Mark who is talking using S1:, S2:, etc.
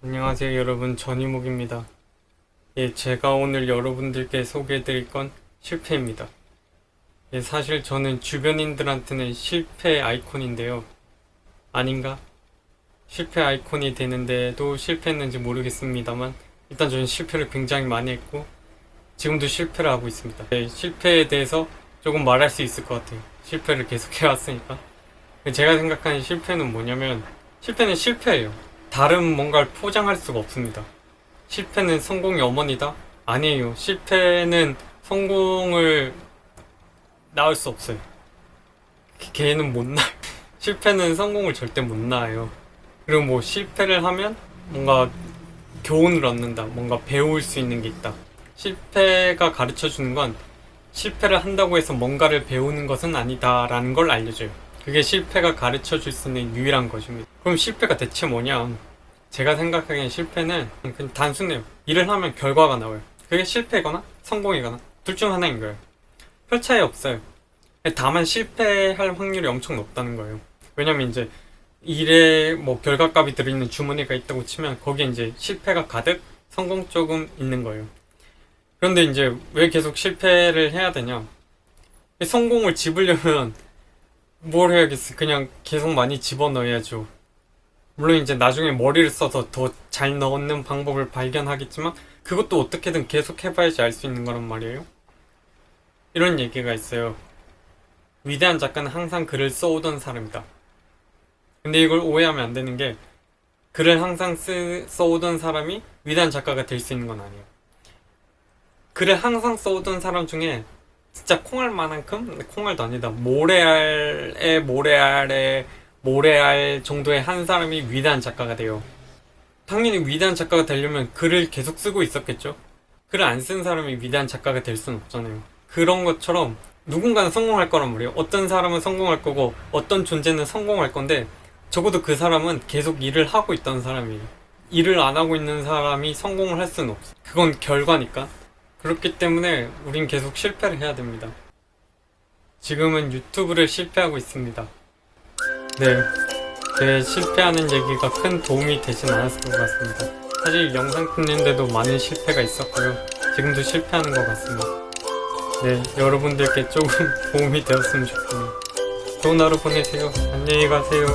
S1: 안녕하세요 여러분 전이목입니다. 예, 제가 오늘 여러분들께 소개해드릴 건 실패입니다. 예, 사실 저는 주변인들한테는 실패 아이콘인데요. 아닌가? 실패 아이콘이 되는데도 실패했는지 모르겠습니다만 일단 저는 실패를 굉장히 많이 했고 지금도 실패를 하고 있습니다. 예, 실패에 대해서 조금 말할 수 있을 것 같아요. 실패를 계속 해왔으니까. 제가 생각하는 실패는 뭐냐면 실패는 실패예요. 다른 뭔가를 포장할 수가 없습니다. 실패는 성공의 어머니다? 아니에요. 실패는 성공을 낳을 수 없어요. 걔는 못 낳아요. 실패는 성공을 절대 못 낳아요. 그리고 뭐 실패를 하면 뭔가 교훈을 얻는다. 뭔가 배울 수 있는 게 있다. 실패가 가르쳐 주는 건 실패를 한다고 해서 뭔가를 배우는 것은 아니다라는 걸 알려줘요. 그게 실패가 가르쳐 줄 수 있는 유일한 것입니다. 그럼 실패가 대체 뭐냐? 제가 생각하기엔 실패는 그냥 단순해요. 일을 하면 결과가 나와요. 그게 실패거나 성공이거나 둘 중 하나인 거예요. 별 차이 없어요. 다만 실패할 확률이 엄청 높다는 거예요. 왜냐면 이제 일에 뭐 결과값이 들어있는 주머니가 있다고 치면 거기에 이제 실패가 가득 성공 조금 있는 거예요. 그런데 이제 왜 계속 실패를 해야 되냐? 성공을 집으려면 뭘 해야겠어? 그냥 계속 많이 집어넣어야죠. 물론 이제 나중에 머리를 써서 더 잘 넣는 방법을 발견하겠지만 그것도 어떻게든 계속 해봐야지 알 수 있는 거란 말이에요. 이런 얘기가 있어요. 위대한 작가는 항상 글을 써오던 사람이다. 근데 이걸 오해하면 안 되는 게 글을 항상 쓰, 써오던 사람이 위대한 작가가 될 수 있는 건 아니에요. 글을 항상 써오던 사람 중에 진짜 콩알 만한큼 콩알도 아니다 모래알의 모래알의 모래알 정도의 한 사람이 위대한 작가가 돼요. 당연히 위대한 작가가 되려면 글을 계속 쓰고 있었겠죠. 글을 안 쓴 사람이 위대한 작가가 될 수는 없잖아요. 그런 것처럼 누군가는 성공할 거란 말이에요. 어떤 사람은 성공할 거고 어떤 존재는 성공할 건데 적어도 그 사람은 계속 일을 하고 있던 사람이에요. 일을 안 하고 있는 사람이 성공을 할 수는 없어. 그건 결과니까. 그렇기 때문에 우린 계속 실패를 해야 됩니다. 지금은 유튜브를 실패하고 있습니다. 네. 제 실패하는 얘기가 큰 도움이 되진 않았을 것 같습니다. 사실 영상 찍는데도 많은 실패가 있었고요. 지금도 실패하는 것 같습니다. 네, 여러분들께 조금 도움이 되었으면 좋겠네요. 좋은 하루 보내세요. 안녕히 가세요.